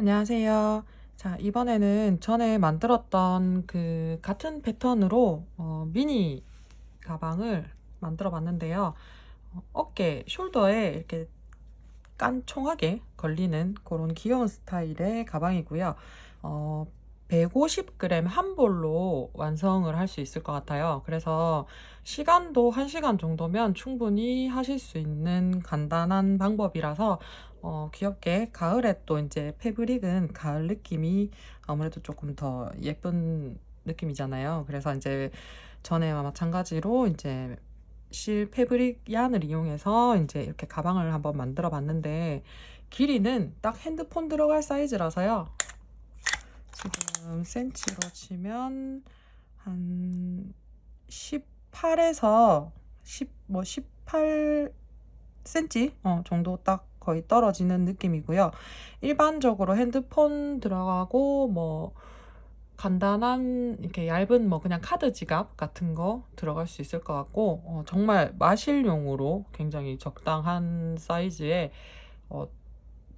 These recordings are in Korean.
안녕하세요. 자, 이번에는 전에 만들었던 그 같은 패턴으로 어, 미니 가방을 만들어 봤는데요. 어, 어깨, 숄더에 이렇게 깐총하게 걸리는 그런 귀여운 스타일의 가방이고요. 어, 150g 한 볼로 완성을 할 수 있을 것 같아요. 그래서 시간도 1시간 정도면 충분히 하실 수 있는 간단한 방법이라서 어, 귀엽게 가을에 또 이제 패브릭은 가을 느낌이 아무래도 조금 더 예쁜 느낌이잖아요. 그래서 이제 전에와 마찬가지로 이제 실 패브릭 얀을 이용해서 이제 이렇게 가방을 한번 만들어 봤는데 길이는 딱 핸드폰 들어갈 사이즈라서요. 지금 센치로 치면 한 18에서 10, 뭐 18 센치 어, 정도 딱 거의 떨어지는 느낌이고요. 일반적으로 핸드폰 들어가고 뭐 간단한 이렇게 얇은 뭐 그냥 카드 지갑 같은 거 들어갈 수 있을 것 같고 어, 정말 마실용으로 굉장히 적당한 사이즈의 어,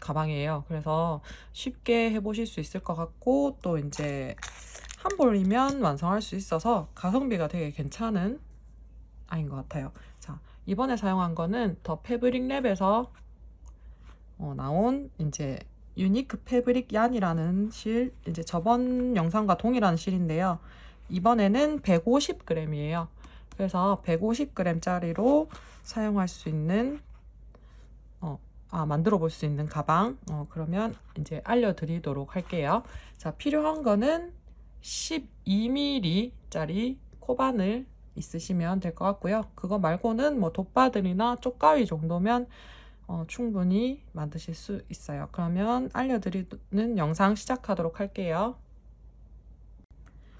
가방이에요. 그래서 쉽게 해보실 수 있을 것 같고 또 이제 한 볼이면 완성할 수 있어서 가성비가 되게 괜찮은 아인 것 같아요. 자 이번에 사용한 거는 더 패브릭 랩에서 어, 나온 이제 유니크 패브릭 얀이라는 실 이제 저번 영상과 동일한 실인데요. 이번에는 150g이에요. 그래서 150g짜리로 사용할 수 있는 어, 아, 만들어 볼 수 있는 가방. 어, 그러면 이제 알려드리도록 할게요. 자, 필요한 거는 12mm짜리 코바늘 있으시면 될 것 같고요. 그거 말고는 뭐 돗바들이나 쪽가위 정도면 어, 충분히 만드실 수 있어요. 그러면 알려드리는 영상 시작하도록 할게요.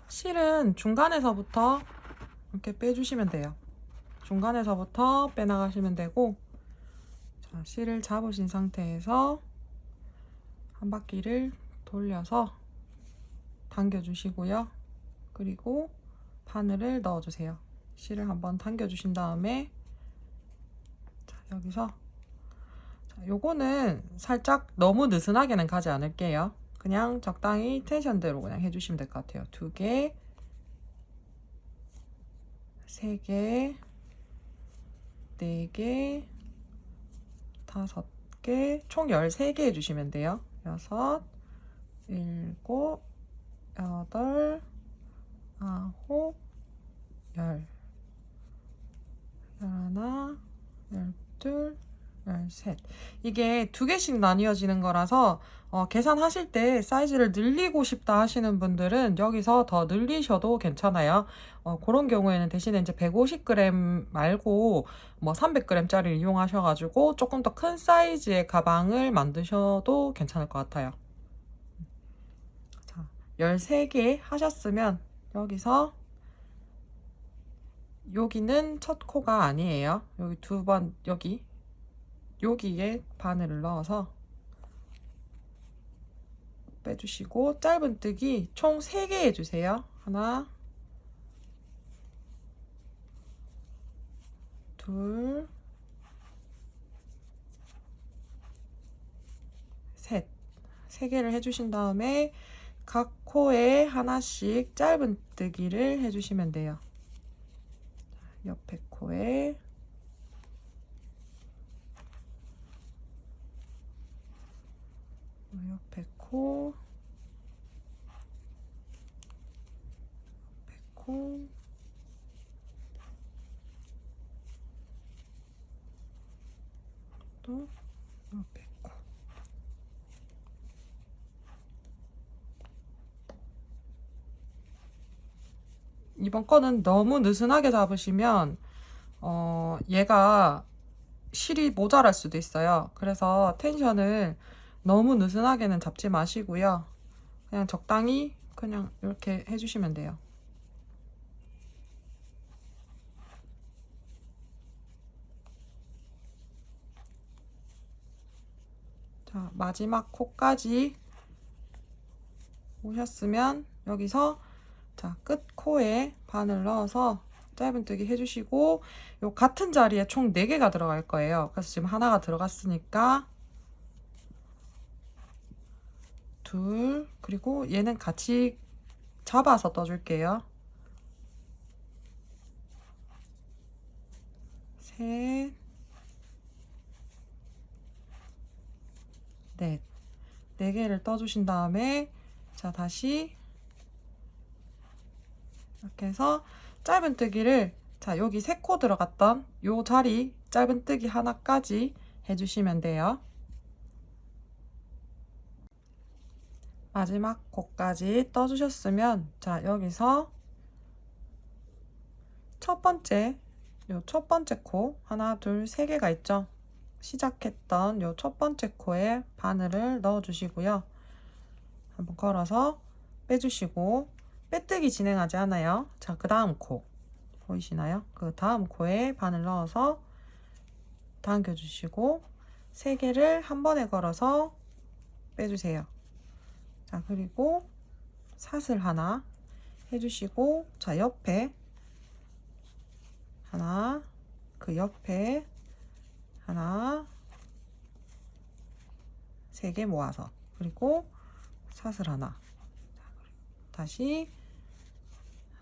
실은 중간에서부터 이렇게 빼주시면 돼요. 중간에서부터 빼나가시면 되고 자, 실을 잡으신 상태에서 한 바퀴를 돌려서 당겨주시고요. 그리고 바늘을 넣어주세요. 실을 한번 당겨주신 다음에 자, 여기서 자, 요거는 살짝 너무 느슨하게는 가지 않을게요. 그냥 적당히 텐션대로 그냥 해주시면 될 것 같아요. 두 개, 세 개, 네 개, 다섯 개, 총 13개 해주시면 돼요. 여섯, 일곱, 여덟, 아홉, 열, 열하나, 열둘, 열셋. 이게 두 개씩 나뉘어지는 거라서 어, 계산하실 때 사이즈를 늘리고 싶다 하시는 분들은 여기서 더 늘리셔도 괜찮아요. 어, 그런 경우에는 대신에 이제 150g 말고 뭐 300g짜리를 이용하셔가지고 조금 더 큰 사이즈의 가방을 만드셔도 괜찮을 것 같아요. 자, 13개 하셨으면 여기서 여기는 첫 코가 아니에요. 여기 두 번, 여기 여기에 바늘을 넣어서 빼주시고 짧은뜨기 총 3개 해주세요. 하나 둘 셋. 3개를 해주신 다음에 각 코에 하나씩 짧은뜨기를 해주시면 돼요. 옆에 코에 옆에 코, 옆에 코, 또 옆에 코. 이번 거는 너무 느슨하게 잡으시면 어, 얘가 실이 모자랄 수도 있어요. 그래서 텐션을 너무 느슨하게는 잡지 마시고요. 그냥 적당히 그냥 이렇게 해주시면 돼요. 자, 마지막 코까지 오셨으면 여기서 자, 끝 코에 바늘 넣어서 짧은뜨기 해주시고 요 같은 자리에 총 4개가 들어갈 거예요. 그래서 지금 하나가 들어갔으니까 둘, 그리고 얘는 같이 잡아서 떠줄게요. 셋, 넷. 네 개를 떠주신 다음에, 자, 다시 이렇게 해서 짧은 뜨기를, 자, 여기 세 코 들어갔던 요 자리 짧은 뜨기 하나까지 해주시면 돼요. 마지막 코까지 떠주셨으면 자 여기서 첫 번째 요 첫 번째 코 하나 둘 세 개가 있죠? 시작했던 요 첫 번째 코에 바늘을 넣어 주시고요. 한번 걸어서 빼주시고 빼뜨기 진행하지 않아요. 자그 다음 코. 보이시나요? 그 다음 코에 바늘 넣어서 당겨 주시고 세 개를 한 번에 걸어서 빼주세요 자, 그리고 사슬 하나 해주시고, 자, 옆에 하나, 그 옆에 하나, 세 개 모아서, 그리고 사슬 하나. 자, 다시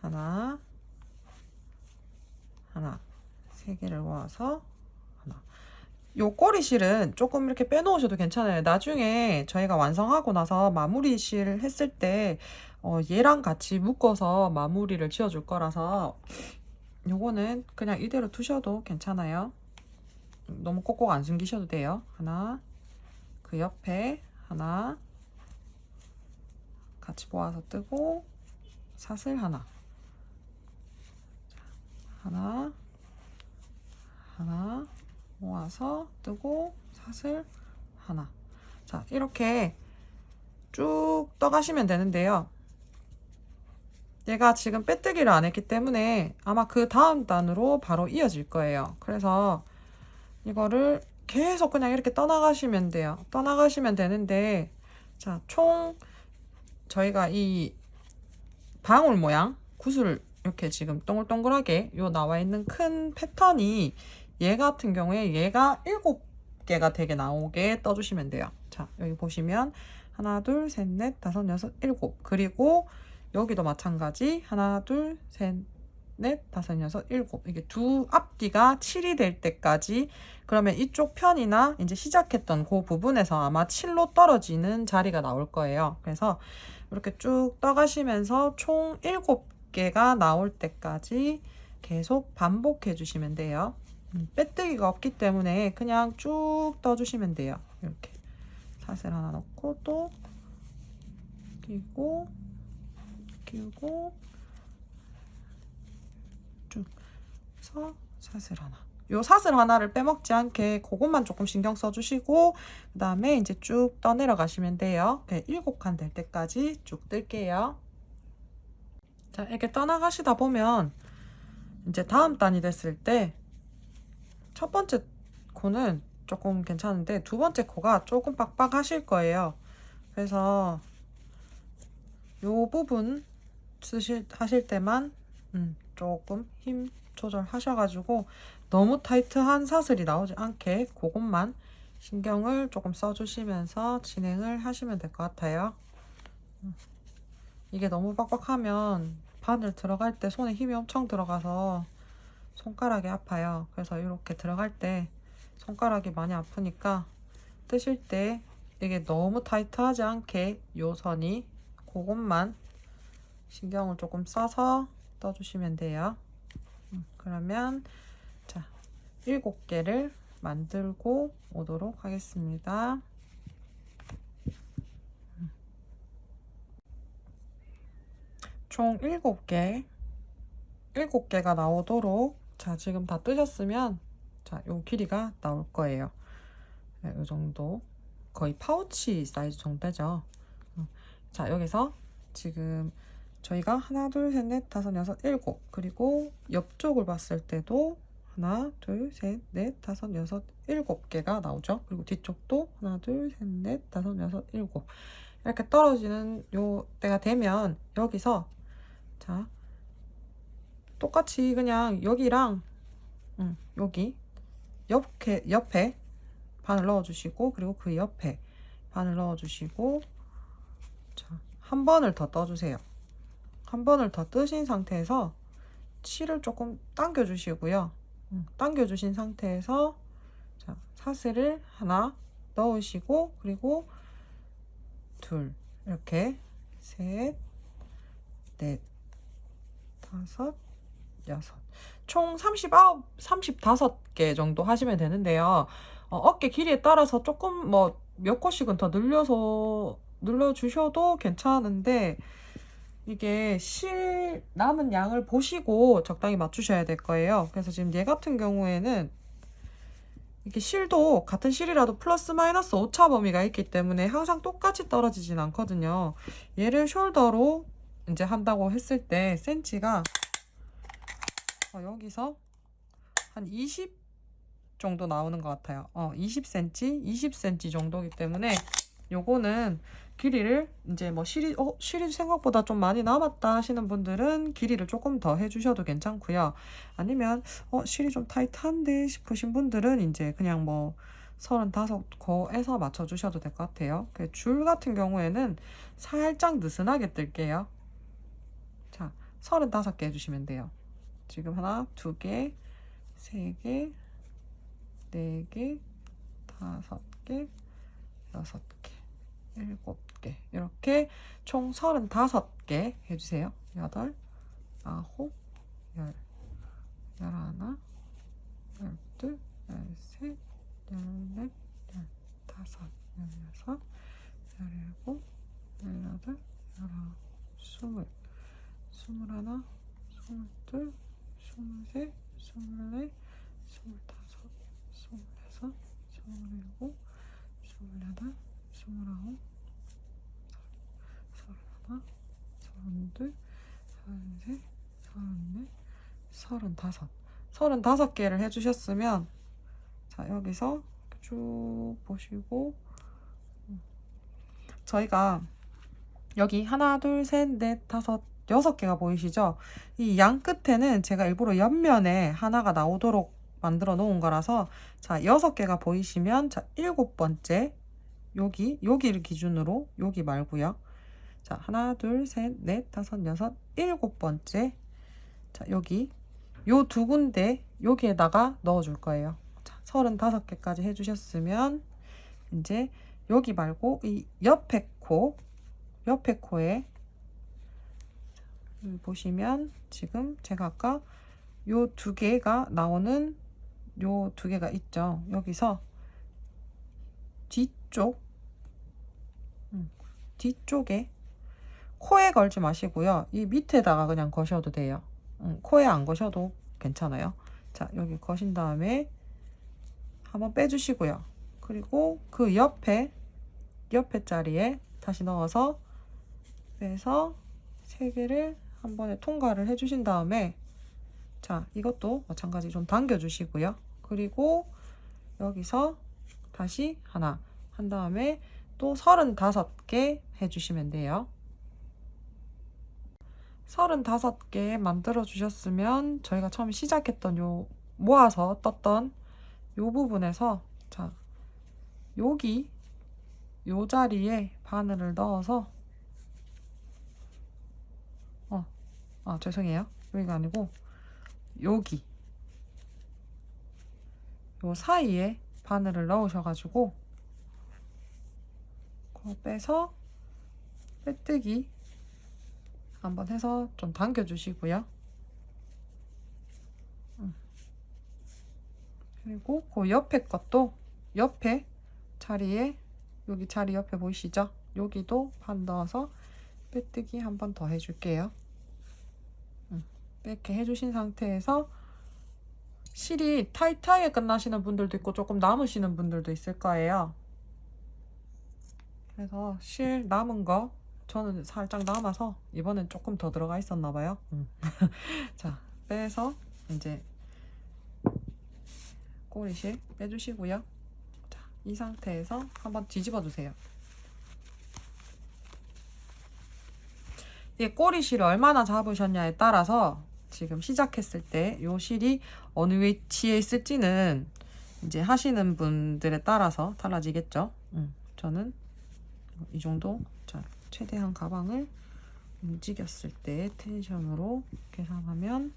하나, 하나, 세 개를 모아서 하나. 요 꼬리 실은 조금 이렇게 빼놓으셔도 괜찮아요. 나중에 저희가 완성하고 나서 마무리 실 했을 때 어, 얘랑 같이 묶어서 마무리를 지어줄 거라서 요거는 그냥 이대로 두셔도 괜찮아요. 너무 꼭꼭 안 숨기셔도 돼요. 하나, 그 옆에 하나, 같이 모아서 뜨고 사슬 하나, 하나, 하나, 모아서 뜨고 사슬 하나. 자 이렇게 쭉 떠가시면 되는데요. 얘가 지금 빼뜨기를 안 했기 때문에 아마 그 다음 단으로 바로 이어질 거예요. 그래서 이거를 계속 그냥 이렇게 떠나가시면 돼요. 떠나가시면 되는데 자 총 저희가 이 방울 모양 구슬 이렇게 지금 동글동글하게 요 나와 있는 큰 패턴이 얘 같은 경우에 얘가 7개가 되게 나오게 떠주시면 돼요. 자, 여기 보시면 하나, 둘, 셋, 넷, 다섯, 여섯, 일곱. 그리고 여기도 마찬가지. 하나, 둘, 셋, 넷, 다섯, 여섯, 일곱. 이게 두 앞뒤가 7이 될 때까지 그러면 이쪽 편이나 이제 시작했던 그 부분에서 아마 7로 떨어지는 자리가 나올 거예요. 그래서 이렇게 쭉 떠가시면서 총 7개가 나올 때까지 계속 반복해 주시면 돼요. 음, 빼뜨기가 없기 때문에 그냥 쭉 떠주시면 돼요. 이렇게 사슬 하나 넣고 또 끼고 끼고 쭉 해서 사슬 하나 요 사슬 하나를 빼먹지 않게 그것만 조금 신경 써주시고 그 다음에 이제 쭉 떠내려 가시면 돼요. 일곱 칸될 때까지 쭉 뜰게요. 자 이렇게 떠나가시다 보면 이제 다음 단이 됐을 때 첫 번째 코는 조금 괜찮은데 두 번째 코가 조금 빡빡하실 거예요. 그래서 요 부분 쓰실 하실 때만 음, 조금 힘 조절하셔가지고 너무 타이트한 사슬이 나오지 않게 그것만 신경을 조금 써주시면서 진행을 하시면 될 것 같아요. 음. 이게 너무 빡빡하면 바늘 들어갈 때 손에 힘이 엄청 들어가서 손가락이 아파요. 그래서 이렇게 들어갈 때 손가락이 많이 아프니까 뜨실 때 이게 너무 타이트하지 않게 요 선이 그것만 신경을 조금 써서 떠주시면 돼요. 음, 그러면 자 일곱 개를 만들고 오도록 하겠습니다. 음. 총 7개 7개가 나오도록 자 지금 다 뜨셨으면 자요 길이가 나올 거예요. 네, 요 정도. 거의 파우치 사이즈 정도 되죠. 음. 자 여기서 지금 저희가 하나 둘 셋 넷 다섯 여섯 일곱. 그리고 옆쪽을 봤을 때도 하나 둘 셋 넷 다섯 여섯 일곱 개가 나오죠. 그리고 뒤쪽도 하나 둘 셋 넷 다섯 여섯 일곱. 이렇게 떨어지는 요 때가 되면 여기서 자 똑같이 그냥 여기랑 음, 여기 옆에, 옆에 바늘 넣어주시고 그리고 그 옆에 바늘 넣어주시고 자, 한 번을 더 떠주세요. 한 번을 더 뜨신 상태에서 실을 조금 당겨 주시고요. 음, 당겨 주신 상태에서 자, 사슬을 하나 넣으시고 그리고 둘 이렇게 셋, 넷, 다섯, 여섯 총 39, 35개 정도 하시면 되는데요. 어, 어깨 길이에 따라서 조금 뭐몇 곳씩은 더 늘려서 눌러주셔도 괜찮은데 이게 실 남은 양을 보시고 적당히 맞추셔야 될 거예요. 그래서 지금 얘 같은 경우에는 이게 실도 같은 실이라도 플러스 마이너스 오차 범위가 있기 때문에 항상 똑같이 떨어지진 않거든요. 얘를 숄더로 이제 한다고 했을 때 센치가 어, 여기서 한 20 정도 나오는 것 같아요. 어, 20cm, 20cm 정도기 때문에 요거는 길이를 이제 뭐 실이 어 실이 생각보다 좀 많이 남았다 하시는 분들은 길이를 조금 더 해주셔도 괜찮고요. 아니면 어 실이 좀 타이트한데 싶으신 분들은 이제 그냥 뭐 35거에서 맞춰주셔도 될 것 같아요. 그줄 같은 경우에는 살짝 느슨하게 뜰게요. 자, 35개 해주시면 돼요. 지금 하나, 두 개, 세 개, 네 개, 다섯 개, 여섯 개, 일곱 개. 이렇게 총 35개 해주세요. 여덟, 아홉, 열, 열하나, 열둘, 열셋, 열넷, 열다섯, 열여섯, 열일곱, 열여덟, 열아홉, 스물, 스물하나, 스물둘, 스물셋, 스물넷, 스물다섯, 스물여섯, 스물일곱, 스물여덟, 스물아홉, 서른하나, 서른둘, 서른셋, 서른넷, 서른다섯. 서른다섯 개를 해주셨으면 자 여기서 쭉 보시고 음. 저희가 여기 하나, 둘, 셋, 넷, 다섯, 여섯 개가 보이시죠? 이 양 끝에는 제가 일부러 옆면에 하나가 나오도록 만들어 놓은 거라서 자 여섯 개가 보이시면 자 일곱 번째 여기 여기를 기준으로 여기 말고요. 자 하나 둘 셋 넷 다섯 여섯 일곱 번째 자 여기 요 두 군데 여기에다가 넣어 줄 거예요. 자 35개까지 해주셨으면 이제 여기 말고 이 옆에 코 옆에 코에 보시면 지금 제가 아까 요 두 개가 나오는 요 두 개가 있죠. 여기서 뒤쪽 음, 뒤쪽에 코에 걸지 마시고요. 이 밑에다가 그냥 거셔도 돼요. 음, 코에 안 거셔도 괜찮아요. 자, 여기 거신 다음에 한번 빼주시고요. 그리고 그 옆에 옆에 자리에 다시 넣어서 빼서 세 개를 한 번에 통과를 해주신 다음에 자 이것도 마찬가지 좀 당겨 주시고요. 그리고 여기서 다시 하나 한 다음에 또 35개 해주시면 돼요. 35개 만들어 주셨으면 저희가 처음 시작했던 요 모아서 떴던 요 부분에서 자 여기 요 자리에 바늘을 넣어서 어, 아 죄송해요 여기가 아니고 여기 요 사이에 바늘을 넣으셔가지고 그거 빼서 빼뜨기 한번 해서 좀 당겨주시고요. 음. 그리고 그 옆에 것도 옆에 자리에 여기 자리 옆에 보이시죠? 여기도 반 넣어서 빼뜨기 한 번 더 해줄게요. 음, 이렇게 해주신 상태에서 실이 타이트하게 끝나시는 분들도 있고 조금 남으시는 분들도 있을 거예요. 그래서 실 남은 거 저는 살짝 남아서 이번엔 조금 더 들어가 있었나 봐요. 음. 자 빼서 이제 꼬리실 빼주시고요. 자, 이 상태에서 한번 뒤집어 주세요. 이 꼬리실을 얼마나 잡으셨냐에 따라서 지금 시작했을 때 요 실이 어느 위치에 있을지는 이제 하시는 분들에 따라서 달라지겠죠. 음, 저는 이 정도 자 최대한 가방을 움직였을 때 텐션으로 계산하면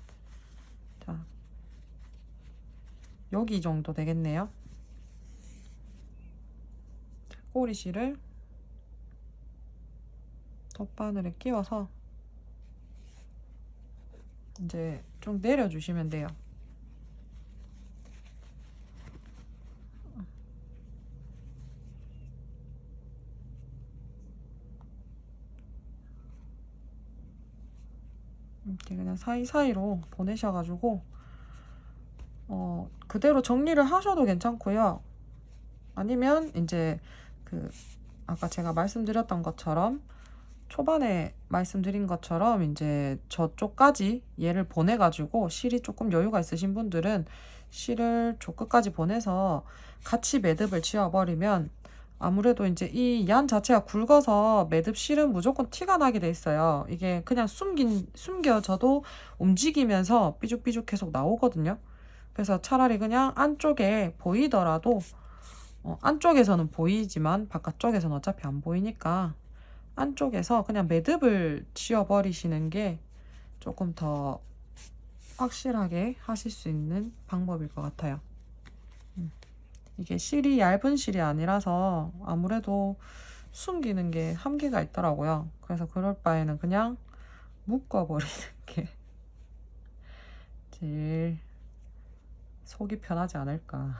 자 여기 정도 되겠네요. 자, 꼬리실을 덧바늘에 끼워서 이제 좀 내려주시면 돼요. 이렇게 그냥 사이사이로 보내셔가지고 어 그대로 정리를 하셔도 괜찮고요. 아니면 이제 그 아까 제가 말씀드렸던 것처럼 초반에 말씀드린 것처럼 이제 저쪽까지 얘를 보내가지고 실이 조금 여유가 있으신 분들은 실을 저 끝까지 보내서 같이 매듭을 지어버리면 아무래도 이제 이 얀 자체가 굵어서 매듭 실은 무조건 티가 나게 돼 있어요. 이게 그냥 숨긴, 숨겨져도 움직이면서 삐죽삐죽 계속 나오거든요. 그래서 차라리 그냥 안쪽에 보이더라도 어, 안쪽에서는 보이지만 바깥쪽에서는 어차피 안 보이니까 안쪽에서 그냥 매듭을 지어버리시는 게 조금 더 확실하게 하실 수 있는 방법일 것 같아요. 음. 이게 실이 얇은 실이 아니라서 아무래도 숨기는 게 한계가 있더라고요. 그래서 그럴 바에는 그냥 묶어버리는 게 제일 속이 편하지 않을까.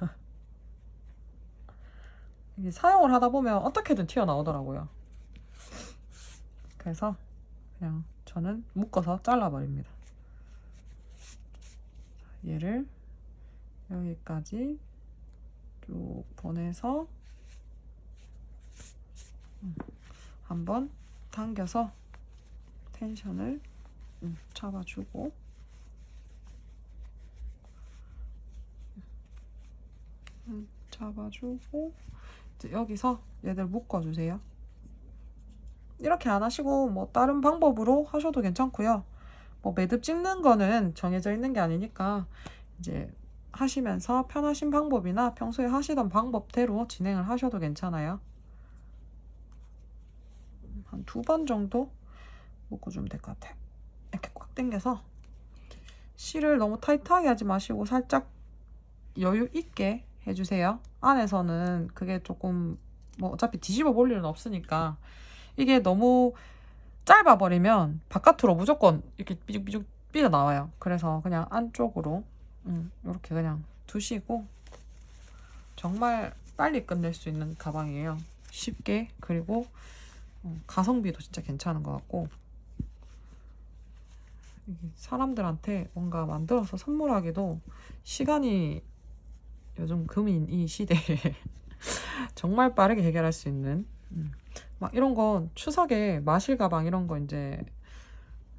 사용을 하다 보면 어떻게든 튀어나오더라고요. 그래서 그냥 저는 묶어서 잘라버립니다. 얘를 여기까지 쭉 보내서 음, 한번 당겨서 텐션을 음, 잡아주고 음, 잡아주고 여기서 얘들 묶어주세요. 이렇게 안 하시고 뭐 다른 방법으로 하셔도 괜찮고요. 뭐 매듭 찍는 거는 정해져 있는 게 아니니까 이제 하시면서 편하신 방법이나 평소에 하시던 방법대로 진행을 하셔도 괜찮아요. 한 두 번 정도 묶어주면 될 것 같아요. 이렇게 꽉 당겨서 실을 너무 타이트하게 하지 마시고 살짝 여유 있게 해주세요. 안에서는 그게 조금 뭐 어차피 뒤집어 볼 일은 없으니까 이게 너무 짧아 버리면 바깥으로 무조건 이렇게 삐죽삐죽 삐져 나와요. 그래서 그냥 안쪽으로 음, 이렇게 그냥 두시고 정말 빨리 끝낼 수 있는 가방이에요. 쉽게 그리고 음, 가성비도 진짜 괜찮은 것 같고 사람들한테 뭔가 만들어서 선물하기도 시간이 요즘 금인 이 시대에 정말 빠르게 해결할 수 있는 음, 막 이런 건 추석에 마실 가방 이런 거 이제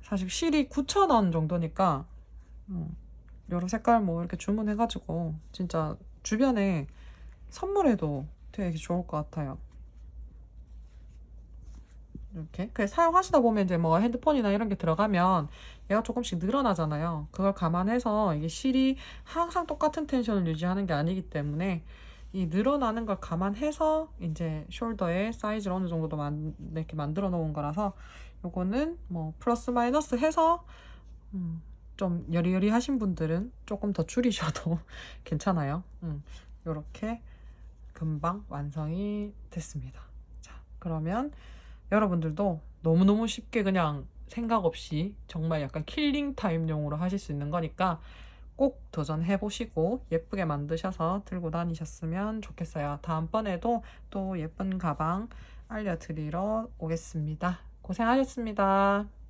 사실 실이 9,000원 정도니까 음, 여러 색깔 뭐 이렇게 주문해가지고 진짜 주변에 선물해도 되게 좋을 것 같아요. 이렇게 그 사용하시다 보면 이제 뭐 핸드폰이나 이런 게 들어가면 얘가 조금씩 늘어나잖아요. 그걸 감안해서 이게 실이 항상 똑같은 텐션을 유지하는 게 아니기 때문에 이 늘어나는 걸 감안해서 이제 숄더의 사이즈를 어느 정도 만, 이렇게 만들어 놓은 거라서 요거는 뭐 플러스 마이너스 해서 음, 좀 여리여리 하신 분들은 조금 더 줄이셔도 괜찮아요. 음, 요렇게 금방 완성이 됐습니다. 자, 그러면 여러분들도 너무너무 쉽게 그냥 생각 없이 정말 약간 킬링 타임용으로 하실 수 있는 거니까 꼭 도전해 보시고 예쁘게 만드셔서 들고 다니셨으면 좋겠어요. 다음번에도 또 예쁜 가방 알려드리러 오겠습니다. 고생하셨습니다.